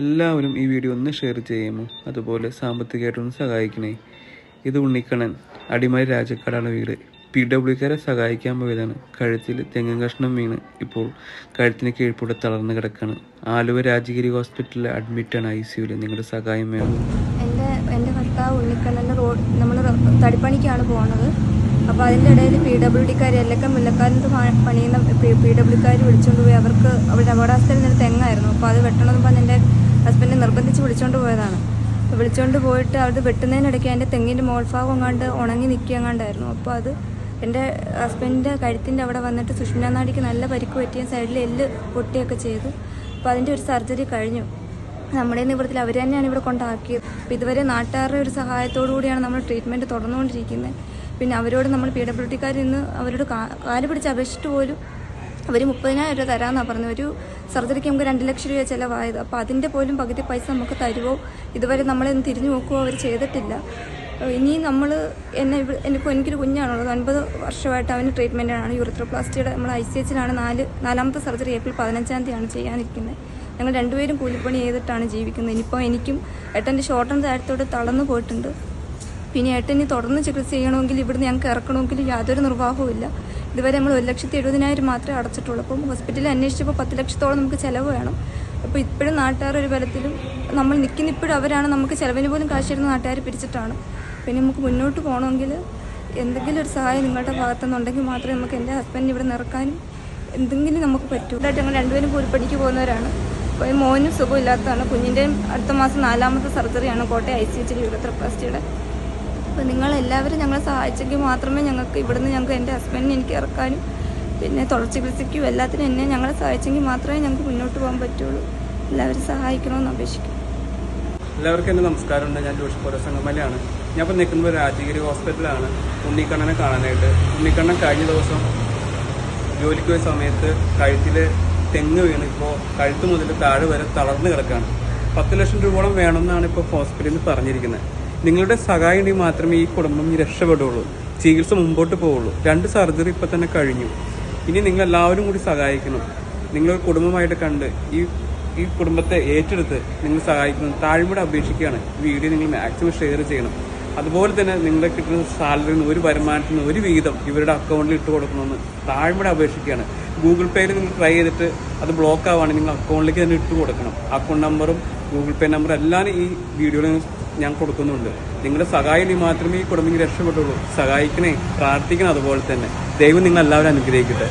എല്ലാവരും ഈ വീഡിയോ ഒന്ന് ഷെയർ ചെയ്യുമോ? അതുപോലെ സാമ്പത്തികമായിട്ടൊന്ന് സഹായിക്കണേ. ഇത് ഉണ്ണിക്കണ്ണൻ അടിമാലി രാജക്കാടാണ് വീട്. പി ഡബ്ല്യുക്കാരെ സഹായിക്കാൻ പോയതാണ്. കഴുത്തിൽ തെങ്ങൻ കഷ്ണം വീണ് ഇപ്പോൾ കഴുത്തിന് കീഴ്പൂടെ തളർന്നു കിടക്കാണ്. ആലുവ രാജഗിരി ഹോസ്പിറ്റലിൽ അഡ്മിറ്റാണ് ഐ സിയുൽ നിങ്ങളുടെ സഹായം വേണം. എന്റെ എന്റെ ഭർത്താവ് ഉണ്ണിക്കണ്ണന്റെ റോഡ് നമ്മൾ തടിപ്പണിക്കാണ് പോകുന്നത് അപ്പോൾ അതിന്റെ ഇടയിൽ പി ഡബ്ല്യു ഡിക്കാർ എല്ലക്കം മുല്ലക്കാലത്ത് പണിയുന്ന പി ഡബ്ല്യു വിളിച്ചുകൊണ്ട് പോയി. അവർക്ക് അവരുടെ അപകടാവസ്ഥയിൽ നിന്ന് തെങ്ങായിരുന്നു. അപ്പോൾ അത് വെട്ടണമെന്ന് പറഞ്ഞ് എന്റെ ഹസ്ബൻഡിനെ നിർബന്ധിച്ച് വിളിച്ചുകൊണ്ട് പോയതാണ്. അപ്പോൾ വിളിച്ചുകൊണ്ട് പോയിട്ട് അത് വെട്ടുന്നതിനിടയ്ക്ക് എന്റെ തെങ്ങിന്റെ മോൾഭാഗം എങ്ങാണ്ട് ഉണങ്ങി നിൽക്കിയങ്ങാണ്ടായിരുന്നു അപ്പോൾ അത് എന്റെ ഹസ്ബൻഡിന്റെ കഴുത്തിന്റെ അവിടെ വന്നിട്ട് സുഷ്മിന നാടിക്ക് നല്ല പരിക്ക് പറ്റിയ സൈഡിൽ എല്ല് പൊട്ടിയൊക്കെ ചെയ്തു. അപ്പോൾ അതിന്റെ ഒരു സർജറി കഴിഞ്ഞു. നമ്മുടെ നിവൃത്തിൽ അവർ തന്നെയാണ് ഇവിടെ കൊണ്ടാക്കിയത്. അപ്പോൾ ഇതുവരെ നാട്ടുകാരുടെ ഒരു സഹായത്തോടു കൂടിയാണ് നമ്മൾ ട്രീറ്റ്മെന്റ് തുടർന്നുകൊണ്ടിരിക്കുന്നത്. പിന്നെ അവരോട് നമ്മൾ പി ഡബ്ല്യു ഡിക്കാർ ഇന്ന് അവരോട് കാൽ പിടിച്ച് അപേക്ഷിച്ചിട്ട് പോലും അവർ മുപ്പതിനായിരം രൂപ തരാമെന്നാണ് പറഞ്ഞത്. ഒരു സർജറിക്ക് നമുക്ക് രണ്ട് ലക്ഷം രൂപ ചിലവായത്. അപ്പോൾ അതിന്റെ പോലും പകുതി പൈസ നമുക്ക് തരുമോ ഇതുവരെ നമ്മളൊന്ന് തിരിഞ്ഞു നോക്കുമോ അവർ ചെയ്തിട്ടില്ല. ഇനി നമ്മൾ എന്നെ എനിക്ക് എനിക്കൊരു കുഞ്ഞാണുള്ളത്. ഒൻപത് വർഷമായിട്ട് അവന് ട്രീറ്റ്മെന്റാണ് യൂറിത്രോപ്ലാസ്റ്റിയുടെ നമ്മൾ ഐ സി എച്ചിലാണ് നാല് നാലാമത്തെ സർജറി ഏപ്രിൽ പതിനഞ്ചാം തീയതിയാണ് ചെയ്യാനിരിക്കുന്നത്. ഞങ്ങൾ രണ്ടുപേരും കൂലിപ്പണി ചെയ്തിട്ടാണ് ജീവിക്കുന്നത്. ഇനിയിപ്പോൾ എനിക്കും ഏട്ടന്റെ ഷോർട്ടൻ താഴത്തോട് തളർന്നു പോയിട്ടുണ്ട്. പിന്നെ ഇനി തുടർന്ന് ചികിത്സ ചെയ്യണമെങ്കിൽ ഇവിടുന്ന് ഞങ്ങൾക്ക് ഇറക്കണമെങ്കിൽ യാതൊരു നിർവാഹവും ഇല്ല. ഇതുവരെ നമ്മൾ ഒരു ലക്ഷത്തി എഴുപതിനായിരം മാത്രമേ അടച്ചിട്ടുള്ളൂ. അപ്പം ഹോസ്പിറ്റലിൽ അന്വേഷിച്ചപ്പോൾ പത്ത് ലക്ഷത്തോളം നമുക്ക് ചിലവ് വേണം. അപ്പോൾ ഇപ്പോഴും നാട്ടുകാർ ഒരു ബലത്തിലും നമ്മൾ നിൽക്കുന്ന ഇപ്പോഴും അവരാണ് നമുക്ക് ചിലവിന് പോലും കാശ് തരുന്ന നാട്ടുകാർ പിരിച്ചിട്ടാണ്. പിന്നെ നമുക്ക് മുന്നോട്ട് പോകണമെങ്കിൽ എന്തെങ്കിലും ഒരു സഹായം നിങ്ങളുടെ ഭാഗത്തുനിന്നുണ്ടെങ്കിൽ മാത്രമേ നമുക്ക് എന്റെ ഹസ്ബൻഡിന് ഇവിടെ നിറക്കാനും എന്തെങ്കിലും നമുക്ക് പറ്റൂ. ഇതായിട്ട് ഞങ്ങൾ രണ്ടുപേരും കൂലിപ്പണിക്ക് പോകുന്നവരാണ്. അപ്പോൾ മോനും സുഖമില്ലാത്തതാണ്. കുഞ്ഞിന്റെയും അടുത്ത മാസം നാലാമത്തെ സർജറിയാണ് കോട്ടയം ഐ സി എച്ചിൽ യൂറോത്രപ്ലാസ്റ്റിയുടെ അപ്പോൾ നിങ്ങളെല്ലാവരും ഞങ്ങളെ സഹായിച്ചെങ്കിൽ മാത്രമേ ഞങ്ങൾക്ക് ഇവിടുന്ന് ഞങ്ങൾക്ക് എന്റെ ഹസ്ബൻഡിനെ എനിക്ക് ഇറക്കാനും പിന്നെ തുടർ ചികിത്സയ്ക്കും എല്ലാത്തിനും എന്നെ ഞങ്ങളെ സഹായിച്ചെങ്കിൽ മാത്രമേ ഞങ്ങൾക്ക് മുന്നോട്ട് പോകാൻ പറ്റുള്ളൂ. എല്ലാവരും സഹായിക്കണമെന്ന് അപേക്ഷിക്കും എല്ലാവർക്കും എന്റെ നമസ്കാരമുണ്ട്. ഞാൻ ജോഷി പോര സംഗമലയാണ് ഞാൻ ഇപ്പോൾ നിൽക്കുന്നത് രാജഗിരി ഹോസ്പിറ്റലാണ്. ഉണ്ണിക്കണ്ണനെ കാണാനായിട്ട്. ഉണ്ണിക്കണ്ണൻ കഴിഞ്ഞ ദിവസം ജോലിക്ക് പോയ സമയത്ത് കഴുത്തിൽ തെങ്ങ് വീണ് ഇപ്പോൾ കഴുത്ത് മുതൽ താഴെ വരെ തളർന്ന് കിടക്കുകയാണ്. പത്ത് ലക്ഷം രൂപയോളം വേണമെന്നാണ് ഇപ്പോൾ ഹോസ്പിറ്റലിൽ പറഞ്ഞിരിക്കുന്നത്. നിങ്ങളുടെ സഹായം ഉണ്ടെങ്കിൽ മാത്രമേ ഈ കുടുംബം രക്ഷപ്പെടുള്ളൂ ചികിത്സ മുമ്പോട്ട് പോവുള്ളൂ രണ്ട് സർജറി ഇപ്പം തന്നെ കഴിഞ്ഞു. ഇനി നിങ്ങൾ എല്ലാവരും കൂടി സഹായിക്കണം. നിങ്ങളൊരു കുടുംബമായിട്ട് കണ്ട് ഈ ഈ കുടുംബത്തെ ഏറ്റെടുത്ത് നിങ്ങൾ സഹായിക്കണം. താഴ്മയുടെ അപേക്ഷിക്കുകയാണ്. വീഡിയോ നിങ്ങൾ മാക്സിമം ഷെയർ ചെയ്യണം. അതുപോലെ തന്നെ നിങ്ങളുടെ കിട്ടുന്ന സാലറിയിൽ ഒരു വരുമാനത്തിൽ നിന്ന് ഒരു വിഹിതം ഇവരുടെ അക്കൗണ്ടിൽ ഇട്ട് കൊടുക്കണമെന്ന് താഴ്മയുടെ അപേക്ഷിക്കുകയാണ്. ഗൂഗിൾ പേയിൽ നിങ്ങൾ ട്രൈ ചെയ്തിട്ട് അത് ബ്ലോക്ക് ആവുകയാണെങ്കിൽ നിങ്ങൾ അക്കൗണ്ടിലേക്ക് തന്നെ ഇട്ട് കൊടുക്കണം. അക്കൗണ്ട് നമ്പറും ഗൂഗിൾ പേ നമ്പറും എല്ലാം ഈ വീഡിയോയിൽ ഞാൻ കൊടുക്കുന്നുണ്ട്. നിങ്ങളുടെ സഹായം മാത്രമേ ഈ കുടുംബം രക്ഷപ്പെട്ടുള്ളൂ. സഹായിക്കണേ പ്രാർത്ഥിക്കണേ അതുപോലെ തന്നെ. ദൈവം നിങ്ങൾ എല്ലാവരും അനുഗ്രഹിക്കട്ടെ.